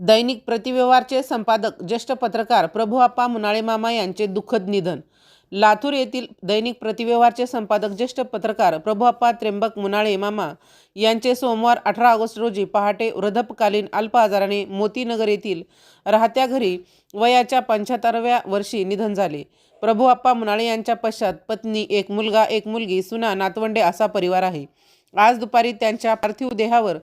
दैनिक प्रतिव्यवहारचे संपादक ज्येष्ठ पत्रकार प्रभुआप्पा मुनाळे मामा यांचे दुःखद निधन लातूर येथील दैनिक प्रतिव्यवहारचे संपादक ज्येष्ठ पत्रकार प्रभुआप्पा त्र्यंबक मुनाळे मामा यांचे सोमवार अठरा ऑगस्ट रोजी पहाटे वृद्धपकालीन अल्प आजाराने मोतीनगर येथील राहत्या घरी वयाच्या पंच्याहत्तराव्या वर्षी निधन झाले. प्रभुआप्पा मुनाळे यांच्या पश्चात पत्नी एक मुलगा एक मुलगी सुना नातवंडे असा परिवार आहे. आज दुपारी त्यांच्या पार्थिव देहावर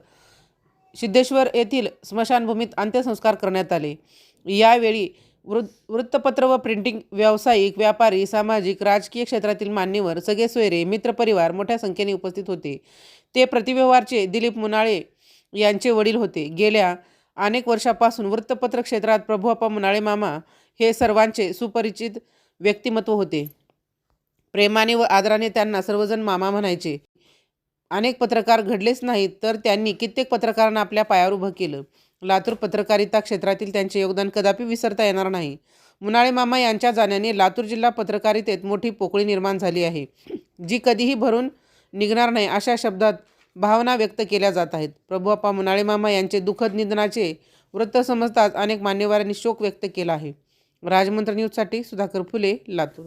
सिद्धेश्वर येथील स्मशानभूमीत अंत्यसंस्कार करण्यात आले. यावेळी वृ वृत्तपत्र व प्रिंटिंग व्यावसायिक व्यापारी सामाजिक राजकीय क्षेत्रातील मान्यवर सगळे सोयरे मित्रपरिवार मोठ्या संख्येने उपस्थित होते. ते प्रतिव्यवहारचे दिलीप मुनाळे यांचे वडील होते. गेल्या अनेक वर्षापासून वृत्तपत्र क्षेत्रात प्रभुआप्पा मुनाळे मामा हे सर्वांचे सुपरिचित व्यक्तिमत्व होते. प्रेमाने व आदराने त्यांना सर्वजण मामा म्हणायचे. अनेक पत्रकार घडलेच नाहीत तर त्यांनी कित्येक पत्रकारांना आपल्या पायावर उभं केलं. लातूर पत्रकारिता क्षेत्रातील त्यांचे योगदान कदापि विसरता येणार नाही. मुनाळे मामा यांच्या जाण्याने लातूर जिल्हा पत्रकारितेत मोठी पोकळी निर्माण झाली आहे. जी कधीही भरून निघणार नाही अशा शब्दात भावना व्यक्त केल्या जात आहेत. प्रभुआप्पा मुनाळे मामा यांचे दुःखद निधनाचे वृत्त समजताच अनेक मान्यवरांनी शोक व्यक्त केला आहे. राजमंत्र न्यूजसाठी सुधाकर फुले लातूर.